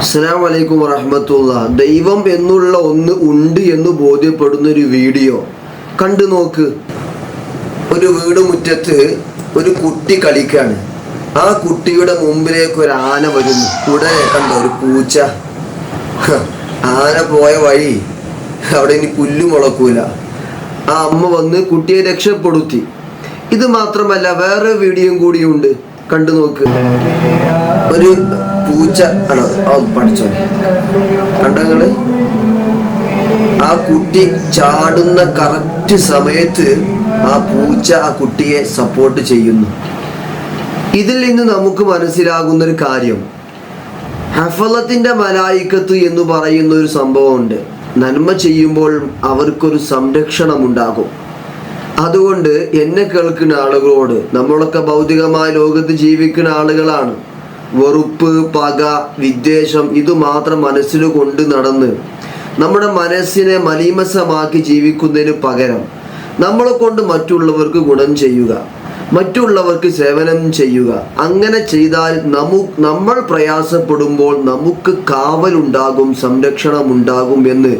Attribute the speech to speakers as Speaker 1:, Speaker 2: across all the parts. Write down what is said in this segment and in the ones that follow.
Speaker 1: അസ്സലാം വലൈക്കും വറഹമത്തുള്ള. ദൈവം എന്നുള്ള ഒന്ന് ഉണ്ട് എന്ന് ബോധ്യപ്പെടുന്ന ഒരു വീഡിയോ. കണ്ടു നോക്ക്. ഒരു വീട് മുറ്റത്ത് ഒരു കുട്ടി കളിക്കാണ്. ആ കുട്ടിയുടെ മുമ്പിലേക്ക് ഒരു ആന വരുന്നു. ഉടനെ കണ്ട ഒരു പൂച്ച. ആന പോയ വഴി അവിടെ ഇനി പുല്ലു മുളക്കൂല. ആ അമ്മ വന്ന് കുട്ടിയെ രക്ഷപ്പെടുത്തി. ഇത് മാത്രമല്ല വേറെ വീഡിയോയും കൂടിയുണ്ട്. കണ്ടു നോക്ക്. ഒരു പൂച്ച ആണ്? പഠിച്ചോ. കണ്ടങ്ങൾ ആ കുട്ടി ചാടുന്ന കറക്റ്റ് സമയത്ത് ആ പൂച്ച ആ കുട്ടിയെ സപ്പോർട്ട് ചെയ്യുന്നു. ഇതിൽ നിന്ന് നമുക്ക് മനസ്സിലാകുന്ന ഒരു കാര്യം. ഹഫലത്തിന്റെ മലായിക്കത്ത് എന്ന് പറയുന്ന ഒരു സംഭവമുണ്ട്. നന്മ ചെയ്യുമ്പോൾ അവർക്കൊരു സംരക്ഷണം ഉണ്ടാകും അതുകൊണ്ട് എന്നെ കേൾക്കുന്ന ആളുകളോട് നമ്മളൊക്കെ ഭൗതികമായ ലോകത്ത് ജീവിക്കുന്ന ആളുകളാണ് വെറുപ്പ് പക വിദ്വേഷം ഇത് മാത്രം മനസ്സിൽ കൊണ്ട് നടന്ന് നമ്മുടെ മനസ്സിനെ മലീമസമാക്കി ജീവിക്കുന്നതിന് പകരം നമ്മളെ കൊണ്ട് മറ്റുള്ളവർക്ക് ഗുണം ചെയ്യുക മറ്റുള്ളവർക്ക് സേവനം ചെയ്യുക. അങ്ങനെ ചെയ്താൽ നമു നമ്മൾ പ്രയാസപ്പെടുമ്പോൾ നമുക്ക് കാവലുണ്ടാകും സംരക്ഷണം ഉണ്ടാകും എന്ന്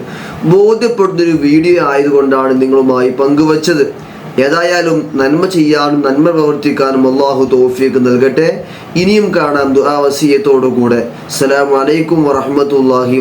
Speaker 1: ബോധ്യപ്പെടുന്നൊരു വീഡിയോ ആയതുകൊണ്ടാണ് നിങ്ങളുമായി പങ്കുവച്ചത്. ഏതായാലും നന്മ ചെയ്യാനും നന്മ പ്രവർത്തിക്കാനും അള്ളാഹു തോഫിക്ക് നൽകട്ടെ. ഇനിയും കാണാം ദുആ വസിയത്തോടു കൂടെ അസ്സലാമു അലൈക്കും വറഹ്മത്തുള്ളാഹി